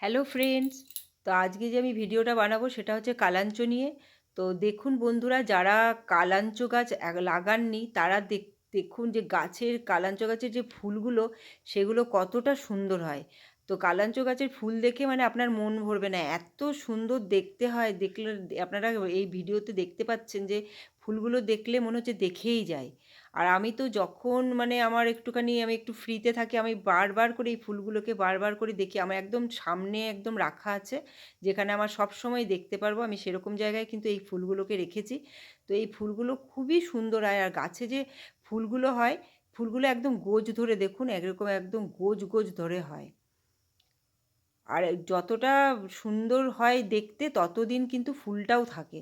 Hello friends তো আজকে যে আমি ভিডিওটা বানাবো সেটা হচ্ছে কালাঞ্চ নিয়ে। তো দেখুন বন্ধুরা, যারা কালাঞ্চ গাছ লাগাননি, তারা দেখ- দেখুন যে গাছের, কালাঞ্চ গাছের যে ফুলগুলো, সেগুলো কতটা সুন্দর হয়। তো কালাঞ্চ গাছের ফুল দেখে মানে আপনার মন ভরবে না। এত সুন্দর দেখতে হয়, দেখলে, আপনারা এই ভিডিওতে দেখতে পাচ্ছেন যে ফুলগুলো দেখলে মনে হচ্ছে দেখেই যায়। আর আমি তো যখন মানে আমার একটুখানি আমি একটু ফ্রিতে থাকি, আমি বারবার করে এই ফুলগুলোকে বারবার করে দেখি, আমার একদম সামনে একদম রাখা আছে, যেখানে আমার সব সময় দেখতে পারব। আমি সেরকম জায়গায় কিন্তু এই ফুলগুলোকে রেখেছি। তো এই ফুলগুলো খুবই সুন্দর হয়। আর গাছে যে ফুলগুলো হয়, ফুলগুলো একদম গোজ ধরে দেখুন, একরকম একদম গোজ গোজ ধরে হয়। আর যতটা সুন্দর হয় দেখতে, ততদিন কিন্তু ফুলটাও থাকে।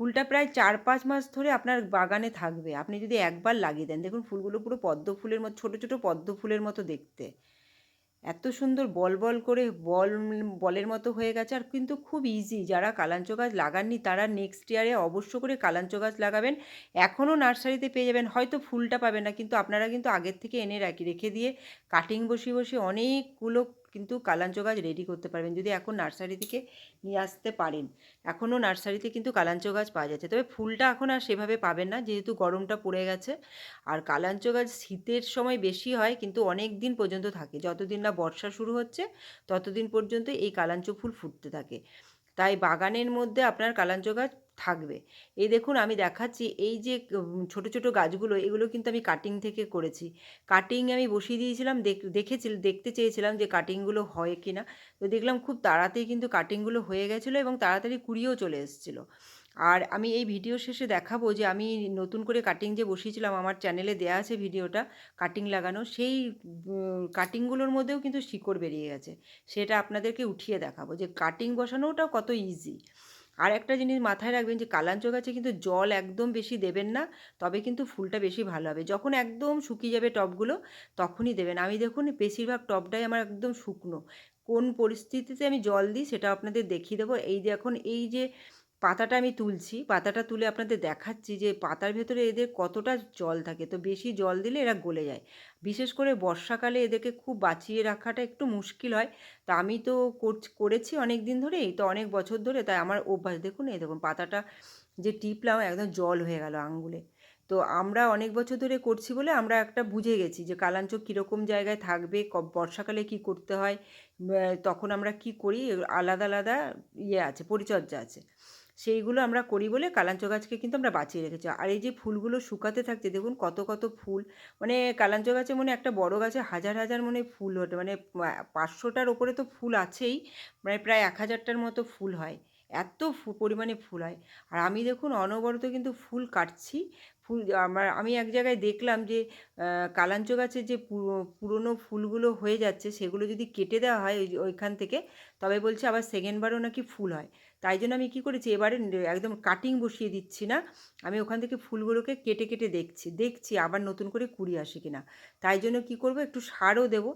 ফুলটা প্রায় চার পাঁচ মাস ধরে আপনার বাগানে থাকবে। আপনি যদি একবার লাগিয়ে দেন, দেখুন ফুলগুলো পুরো পদ্ম ফুলের মতো, ছোটো ছোটো পদ্ম ফুলের মতো দেখতে। এত সুন্দর বল বল করে বল, বলের মতো হয়ে গেছে আর কিন্তু খুব ইজি যারা কালাঞ্চ গাছ লাগাননি, তারা নেক্সট ইয়ারে অবশ্য করে কালাঞ্চ গাছ লাগাবেন। এখনও নার্সারিতে পেয়ে যাবেন। হয়তো ফুলটা পাবেন না, কিন্তু আপনারা কিন্তু আগের থেকে এনে রাখি, রেখে দিয়ে কাটিং বসিয়ে বসিয়ে অনেকগুলো কিন্তু কালাঞ্চ গাছ রেডি করতে পারবেন যদি এখন নার্সারি থেকে নিয়ে আসতে পারেন। এখনও নার্সারিতে কিন্তু কালাঞ্চ গাছ পাওয়া যাচ্ছে। তবে ফুলটা এখন আর সেভাবে পাবেন না, যেহেতু গরমটা পড়ে গেছে। আর কালাঞ্চ গাছ শীতের সময় বেশি হয়, কিন্তু অনেক দিন পর্যন্ত থাকে। যতদিন না বর্ষা শুরু হচ্ছে, ততদিন পর্যন্ত এই কালাঞ্চ ফুল ফুটতে থাকে। তাই বাগানের মধ্যে আপনার কালাঞ্চ গাছ থাকবে। এই দেখুন আমি দেখাচ্ছি, এই যে ছোট ছোট গাছগুলো, এগুলো কিন্তু আমি কাটিং থেকে করেছি। কাটিং আমি বসিয়ে দিয়েছিলাম দেখেছি দেখতে চেয়েছিলাম যে কাটিংগুলো হয় কি না তো দেখলাম খুব তাড়াতাড়ি কিন্তু কাটিংগুলো হয়ে গেছিল এবং তাড়াতাড়ি কুড়িয়েও চলে এসেছিল। আর আমি এই ভিডিও শেষে দেখাবো যে আমি নতুন করে কাটিং যে বসিয়েছিলাম, আমার চ্যানেলে দেয়া আছে ভিডিওটা কাটিং লাগানো, সেই কাটিংগুলোর মধ্যেও কিন্তু শিকড় বেরিয়ে গেছে। সেটা আপনাদেরকে উঠিয়ে দেখাবো যে কাটিং বসানোটাও কত ইজি আর একটা জিনিস মাথায় রাখবেন যে কালাঞ্চো গাছে কিন্তু জল একদম বেশি দেবেন না, তবে কিন্তু ফুলটা বেশি ভালো হবে। যখন একদম শুকিয়ে যাবে টবগুলো তখনই দেবেন। আমি দেখুন, বেশিরভাগ টবটাই আমার একদম শুকনো। কোন পরিস্থিতিতে আমি জল দিই সেটা আপনাদের দেখিয়ে দেবো। এই যে এখন, এই যে পাতাটা আমি তুলছি, পাতাটা তুলে আপনাদের দেখাচ্ছি যে পাতার ভেতরে এদের কতটা জল থাকে। তো বেশি জল দিলে এরা গলে যায়। বিশেষ করে বর্ষাকালে এদেরকে খুব বাঁচিয়ে রাখাটা একটু মুশকিল হয়। তা আমি তো করেছি অনেক দিন ধরেই, তো অনেক বছর ধরে তাই আমার অভ্যাস। দেখুন, এই দেখুন, পাতাটা যে টিপলাম একদম জল হয়ে গেল আঙ্গুলে। তো আমরা অনেক বছর ধরে করছি বলে আমরা একটা বুঝে গেছি যে কালাঞ্চ কীরকম জায়গায় থাকবে ক বর্ষাকালে কি করতে হয় তখন আমরা কি করি আলাদা আলাদা ইয়ে আছে, পরিচর্যা আছে। সেইগুলো আমরা করি বলে কালাঞ্চ গাছকে কিন্তু আমরা বাঁচিয়ে রেখেছি। আর এই যে ফুলগুলো শুকাতে থাকছে, দেখুন কত কত ফুল। মানে কালাঞ্চ গাছে মনে একটা বড় গাছে হাজার হাজার মনে ফুল ওঠে। মানে পাঁচশোটার ওপরে তো ফুল আছেই। মানে প্রায় এক হাজারটার মতো ফুল হয়। এত পরিমাণে ফুল হয়। আর আমি দেখুন অনবরত কিন্তু ফুল কাটছি। ফুল আমার, আমি এক জায়গায় দেখলাম যে কালাঞ্চ গাছের যে পুরনো ফুলগুলো হয়ে যাচ্ছে, সেগুলো যদি কেটে দেওয়া হয় ওইখান থেকে, তবে বলছে আবার সেকেন্ডবারও নাকি ফুল হয়। তাই জন্য আমি কী করেছি, এবারে একদম কাটিং বসিয়ে দিচ্ছি না, আমি ওখান থেকে ফুলগুলোকে কেটে কেটে দেখছি। দেখছি আবার নতুন করে কুড়ি আসে কিনা। তাই জন্য কী করব, একটু সারও দেবো।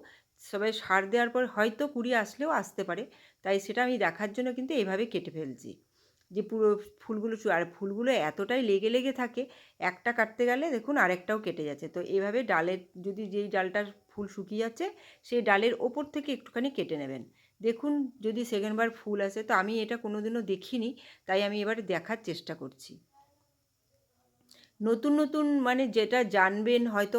সবাই সার দেওয়ার পর হয়তো কুড়ি আসলেও আসতে পারে। তাই সেটা আমি দেখার জন্য কিন্তু এইভাবে কেটে ফেলছি। যে পুরো ফুলগুলো আর ফুলগুলো এতটাই লেগে লেগে থাকে, একটা কাটতে গেলে দেখুন আরেকটাও কেটে যাচ্ছে। তো এভাবে ডালের যদি যেই ডালটার ফুল শুকিয়ে যাচ্ছে, সেই ডালের ওপর থেকে একটুখানি কেটে নেবেন। দেখুন যদি সেকেন্ডবার ফুল আসে, তো আমি এটা কোনো দিনও দেখিনি, তাই আমি এবার দেখার চেষ্টা করছি। নতুন নতুন মানে যেটা জানবেন হয়তো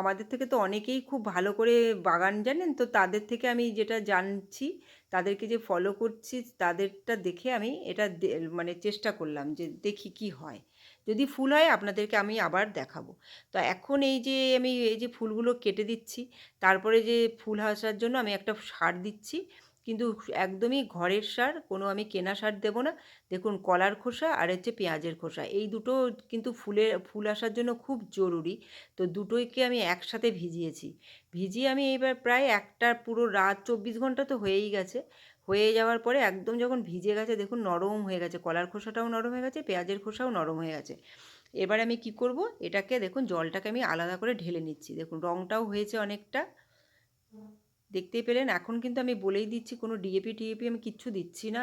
আমাদের থেকে তো অনেকেই খুব ভালো করে বাগান জানেন, তো তাদের থেকে আমি যেটা জানছি তাদেরকে যে ফলো করছি, তাদেরটা দেখে আমি এটা মানে চেষ্টা করলাম যে দেখি কি হয়। যদি ফুল হয়, আপনাদেরকে আমি আবার দেখাবো। তো এখন এই যে আমি এই যে ফুলগুলো কেটে দিচ্ছি, তারপরে যে ফুল আসার জন্য আমি একটা সার দিচ্ছি। কিন্তু একদমই ঘরের সার, কোনো আমি কেনা সার দেবো না। দেখুন, কলার খোসা আর হচ্ছে পেঁয়াজের খোসা, এই দুটো কিন্তু ফুলের ফুল আসার জন্য খুব জরুরি। তো দুটোইকে আমি একসাথে ভিজিয়েছি। ভিজিয়ে আমি এবার প্রায় একটা পুরো রাত, চব্বিশ ঘণ্টা তো হয়েই গেছে। হয়ে যাওয়ার পরে একদম যখন ভিজে গেছে, দেখুন নরম হয়ে গেছে। কলার খোসাটাও নরম হয়ে গেছে, পেঁয়াজের খোসাও নরম হয়ে গেছে। এবার আমি কি করব? এটাকে দেখুন, জলটাকে আমি আলাদা করে ঢেলে নিচ্ছি। দেখুন রঙটাও হয়েছে অনেকটা। দেখতেই পেলেন। এখন কিন্তু আমি বলেই দিচ্ছি, কোনো ডিএপি টিএপি আমি কিচ্ছু দিচ্ছি না।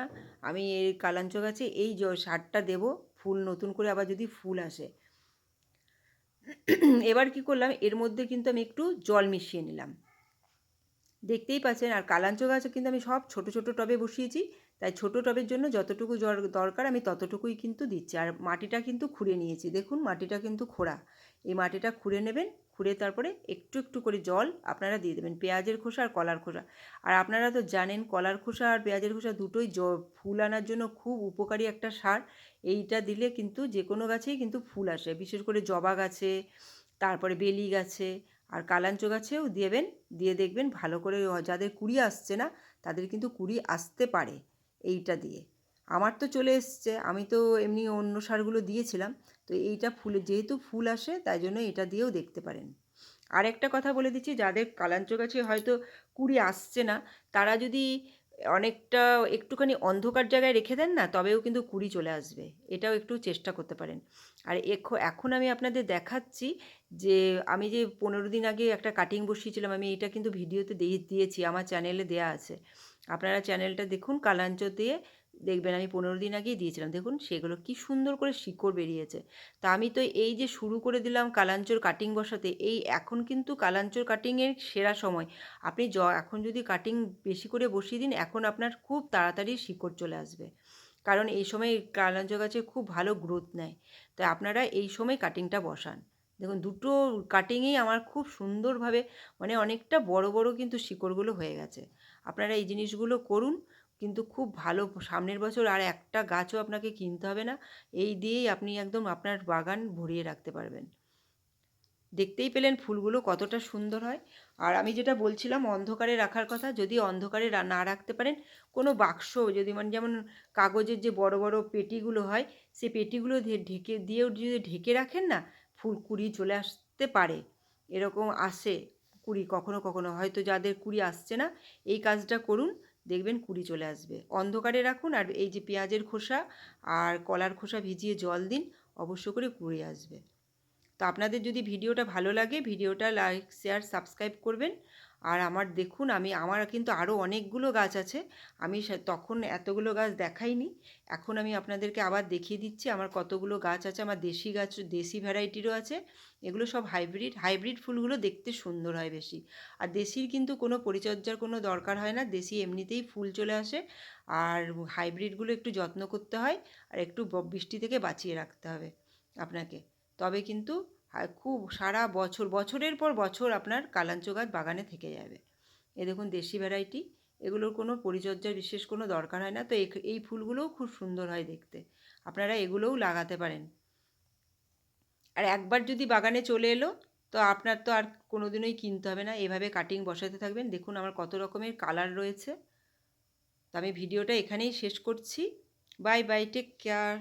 আমি এই কালাঞ্চ গাছে এই সারটা দেবো, ফুল, নতুন করে আবার যদি ফুল আসে। এবার কি করলাম, এর মধ্যে কিন্তু আমি একটু জল মিশিয়ে নিলাম। দেখতেই পাচ্ছেন, আর কালাঞ্চ গাছও কিন্তু আমি সব ছোট ছোট টবে বসিয়েছি। তাই ছোট টবের জন্য যতটুকু দরকার আমি ততটুকুই কিন্তু দিচ্ছি। আর মাটিটা কিন্তু খুঁড়ে নিয়েছি। দেখুন, মাটিটা কিন্তু খোঁড়া। এই মাটিটা খুঁড়ে নেবেন, খুঁড়ে তারপরে একটু একটু করে জল আপনারা দিয়ে দেবেন। পেঁয়াজের খোসা আর কলার খোসা। আর আপনারা তো জানেন, কলার খোসা আর পেঁয়াজের খোসা দুটোই জ, ফুল আনার জন্য খুব উপকারী একটা সার। এইটা দিলে কিন্তু যে কোনো গাছেই কিন্তু ফুল আসে। বিশেষ করে জবা গাছে, তারপরে বেলি গাছে আর কালাঞ্চ গাছেও দেবেন, দিয়ে দেখবেন ভালো করে যাদের কুড়ি আসছে না, তাদের কিন্তু কুড়ি আসতে পারে। এইটা দিয়ে। আমার তো চলে এসছে, আমি তো এমনি অন্য সারগুলো দিয়েছিলাম, তো এইটা ফুলে, যেহেতু ফুল আসে তাই জন্য এটা দিয়েও দেখতে পারেন। আর একটা কথা বলে দিচ্ছি, যাদের কালাঞ্চ গাছে হয়তো কুড়ি আসছে না, তারা যদি অনেকটা একটুখানি অন্ধকার জায়গায় রেখে দেন না, তবেও কিন্তু কুড়ি চলে আসবে। এটাও একটু চেষ্টা করতে পারেন। আর এখন আমি আপনাদের দেখাচ্ছি যে, আমি যে পনেরো দিন আগে একটা কাটিং বসিয়েছিলাম, আমি এটা কিন্তু ভিডিওতে দিয়ে, দিয়েছি, আমার চ্যানেলে দেয়া আছে। আপনারা চ্যানেলটা দেখুন কালাঞ্চ দিয়ে দেখবেন আমি পনেরো দিন আগেই দিয়েছিলাম। দেখুন সেগুলো কি সুন্দর করে শিকড় বেরিয়েছে। তা আমি তো এই যে শুরু করে দিলাম কালাঞ্চর কাটিং বসাতে, এই এখন কিন্তু কালাঞ্চর কাটিংয়ের সেরা সময়। আপনি জ এখন যদি কাটিং বেশি করে বসিয়ে দিন, এখন আপনার খুব তাড়াতাড়ি শিকড় চলে আসবে। কারণ এই সময় কালাঞ্চ গাছে খুব ভালো গ্রোথ নেয়। তাই আপনারা এই সময় কাটিংটা বসান। দেখুন দুটো কাটিংয়েই আমার খুব সুন্দরভাবে মানে অনেকটা বড় বড় কিন্তু শিকড়গুলো হয়ে গেছে। আপনারা এই জিনিসগুলো করুন, কিন্তু খুব ভালো সামনের বছর আর একটা গাছও আপনাকে কিনতে হবে না। এই দিয়েই আপনি একদম আপনার বাগান ভরিয়ে রাখতে পারবেন। দেখতেই পেলেন ফুলগুলো কতটা সুন্দর হয়। আর আমি যেটা বলছিলাম, অন্ধকারে রাখার কথা, যদি অন্ধকারে না রাখতে পারেন, কোনো বাক্স, যদি মানে যেমন কাগজের যে বড় বড় পেটিগুলো হয় সেই পেটিগুলো ঢেকে, দিয়েও যদি ঢেকে রাখেন না, ফুল কুড়ি চলে আসতে পারে। এরকম আসে। কুড়ি, কখনো কখনো। হয়তো যাদের কুড়ি আসছে না, এই কাজটা করুন। দেখবেন কুড়ি চলে আসবে। অন্ধকারে রাখুন আর এই যে পেঁয়াজের খোসা আর কলার খোসা ভিজিয়ে জল দিন, অবশ্য করে কুড়ি আসবে। তো আপনাদের যদি ভিডিওটা ভালো লাগে, ভিডিওটা লাইক, শেয়ার, সাবস্ক্রাইব করবেন। আর আমার দেখুন আমি, আমার কিন্তু আরও অনেকগুলো গাছ আছে। আমি তখন এতগুলো গাছ দেখাইনি। এখন আমি আপনাদেরকে আবার দেখিয়ে দিচ্ছি, আমার কতগুলো গাছ আছে, আমার দেশি গাছ, দেশি ভ্যারাইটিরও আছে। এগুলো সব হাইব্রিড হাইব্রিড ফুলগুলো দেখতে সুন্দর হয় বেশি। আর দেশির কিন্তু কোনো পরিচর্যার কোনো দরকার হয় না, দেশি এমনিতেই ফুল চলে আসে। আর হাইব্রিডগুলো একটু যত্ন করতে হয়, আর একটু বৃষ্টি থেকে বাঁচিয়ে রাখতে হবে আপনাকে। তবে কিন্তু খুব সারা বছর, বছরের পর বছর আপনার কালাঞ্চ গাছ বাগানে থেকে যাবে। এ দেখুন দেশি ভ্যারাইটি এগুলোর কোনো পরিচর্যার বিশেষ কোনো দরকার হয় না। তো এই ফুলগুলোও খুব সুন্দর হয় দেখতে। আপনারা এগুলোও লাগাতে পারেন। আর একবার যদি বাগানে চলে এলো, তো আপনার তো আর কোনো দিনই কিনতে হবে না। এভাবে কাটিং বসাতে থাকবেন। দেখুন আমার কত রকমের কালার রয়েছে। তো আমি ভিডিওটা এখানেই শেষ করছি। Bye bye take care